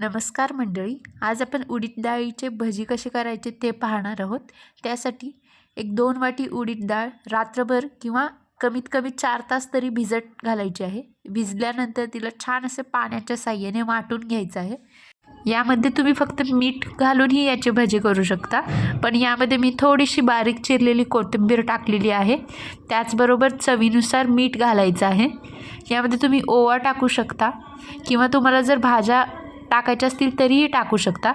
नमस्कार मंडळी आज आपण उडीद डाळीचे भजी कसे करायचे ते पाहणार आहोत. त्यासाठी एक दोन वाटी उडीद डाळ रात्रभर किंवा कमीत कमी चार तास तरी भिजत घालायची आहे. भिजल्यानंतर तिला छान असे पाण्याच्या साह्याने वाटून घ्यायचं आहे. यामध्ये तुम्ही फक्त मीठ घालूनही याचे भजे करू शकता. पण यामध्ये मी थोडीशी बारीक चिरलेली कोथिंबीर टाकलेली आहे. त्याचबरोबर चवीनुसार मीठ घालायचं आहे. यामध्ये तुम्ही ओवा टाकू शकता किंवा तुम्हाला जर भाज्या टाकायचे असतील तरीही टाकू शकता.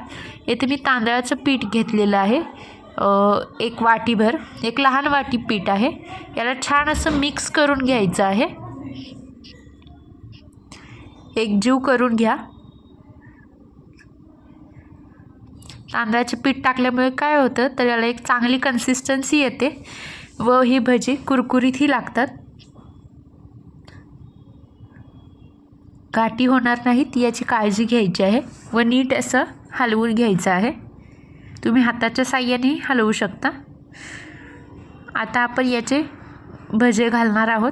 येथे मी तांदळाचं पीठ घेतलेलं आहे. एक वाटीभर एक लहान वाटी पीठ आहे. याला छान असं मिक्स करून घ्यायचं आहे. एक जीव करून घ्या. तांदळाचे पीठ टाकल्यामुळे काय होतं? तर याला एक चांगली कन्सिस्टन्सी येते. व ही भजी कुरकुरीतही लागतात. गाठी होणार नाहीत याची काळजी घ्यायची आहे व नीट असं हलवून घ्यायचं आहे. तुम्ही हाताच्या साह्याने हलवू शकता. आता आपण याचे भजे घालणार आहोत.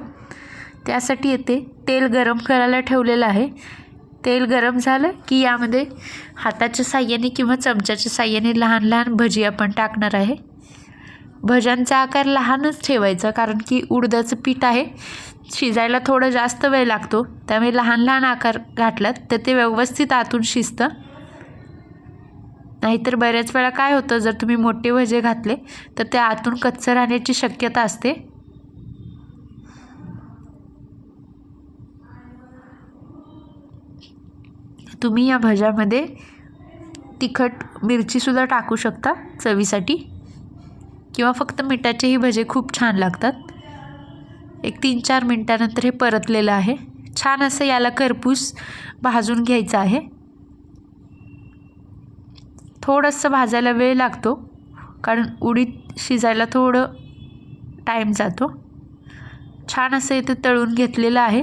त्यासाठी येते तेल गरम करायला ठेवलेलं आहे. तेल गरम झालं की यामध्ये हाताच्या साह्याने किंवा चमच्याच्या साह्याने लहान लहान भजी आपण टाकणार आहे. भज्यांचा आकार लहानच ठेवायचा कारण की उडदाचं पीठ आहे. शिजायला थोडं जास्त वेळ लागतो. त्यामुळे लहान लहान आकार घातलात तर ते व्यवस्थित आतून शिजतं. नाहीतर बऱ्याच वेळा काय होतं जर तुम्ही मोठे भजे घातले तर ते आतून कच्चं राहण्याची शक्यता असते. तुम्ही या भज्यामध्ये तिखट मिरचीसुद्धा टाकू शकता चवीसाठी. किंवा फक्त मिठाचेही भजे खूप छान लागतात. एक तीन चार मिनटानंतर हे परतलेलं आहे. छान असं याला करपूस भाजून घ्यायचं आहे. थोडंसं भाजायला वेळ लागतो कारण उडीद शिजायला थोडं टाईम जातो. छान असं इथे तळून घेतलेलं आहे.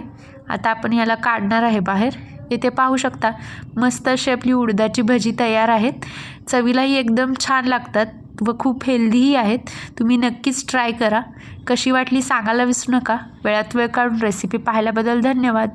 आता आपण याला काढणार आहे बाहेर. इथे पाहू शकता मस्त अशी आपली उडदाची भजी तयार आहेत. चवीलाही एकदम छान लागतात. व खूप हेल्दीही आहेत. तुम्ही नक्कीच ट्राय करा. कशी वाटली सांगायला विसरू नका. वेळात वेळ काढून रेसिपी पाहिल्याबद्दल धन्यवाद.